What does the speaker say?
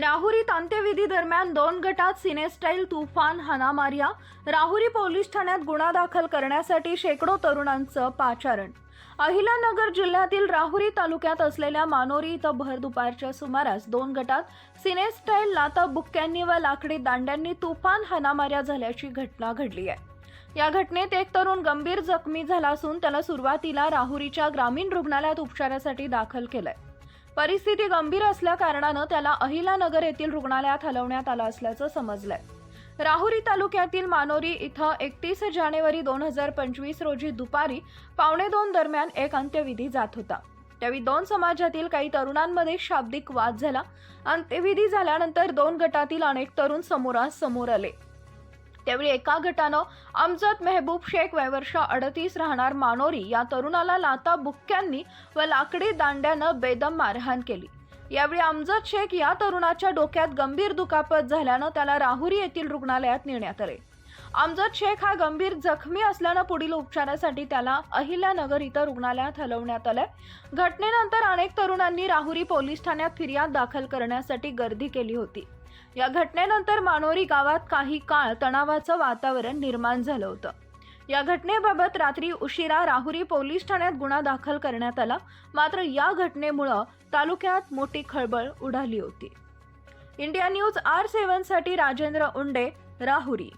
राहुरीत अंत्यविधी दरम्यान दोन गटात सिनेस्टाईल तुफान हाणामार्या. राहुरी पोलीस ठाण्यात गुन्हा दाखल करण्यासाठी शेकडो तरुणांचं पाचारण. अहिलानगर जिल्ह्यातील राहुरी तालुक्यात असलेल्या मानोरी इथं भर दुपारच्या सुमारास दोन गटात सिनेस्टाईल लाता बुक्क्यांनी व लाकडी दांड्यांनी तुफान हाणामाऱ्या झाल्याची घटना घडली आहे. या घटनेत एक तरुण गंभीर जखमी झाला असून त्याला सुरुवातीला राहुरीच्या ग्रामीण रुग्णालयात उपचारासाठी दाखल केलंय. परिस्थिती गंभीर असल्या कारणानं त्याला अहिलानगर येथील रुग्णालयात हलवण्यात आलं असल्याचं समजलंय. राहुरी तालुक्यातील मानोरी इथं एकतीस जानेवारी दोन हजार पंचवीस रोजी दुपारी पावणे दोन दरम्यान एक अंत्यविधी जात होता. त्यावेळी दोन समाजातील काही तरुणांमध्ये शाब्दिक वाद झाला. अंत्यविधी झाल्यानंतर दोन गटातील अनेक तरुण समोरास समोर आले. त्यावेळी एका गटानं अमजद मेहबूब शेख वयवर्ष अडतीस राहणार मानोरी या तरुणाला लाता बुक्क्यांनी व लाकडी दांड्यानं बेदम मारहाण केली. यावेळी अमजद शेख या तरुणाच्या डोक्यात गंभीर दुखापत झाल्यानं त्याला राहुरी येथील रुग्णालयात नेण्यात आले. अमजद शेख हा गंभीर जखमी असल्यानं पुढील उपचारासाठी त्याला अहिल्यानगर इथं रुग्णालयात हलवण्यात आलंय. घटनेनंतर अनेक तरुणांनी राहुरी पोलीस ठाण्यात फिर्याद दाखल करण्यासाठी गर्दी केली होती. या घटनेनंतर मानोरी गावात काही काळ तणावाचं वातावरण निर्माण झालं होतं. या घटनेबाबत रात्री उशिरा राहुरी पोलीस ठाण्यात गुन्हा दाखल करण्यात आला. मात्र या घटनेमुळं तालुक्यात मोठी खळबळ उडाली होती. इंडिया न्यूज आर सेव्हनसाठी राजेंद्र उंडे राहुरी.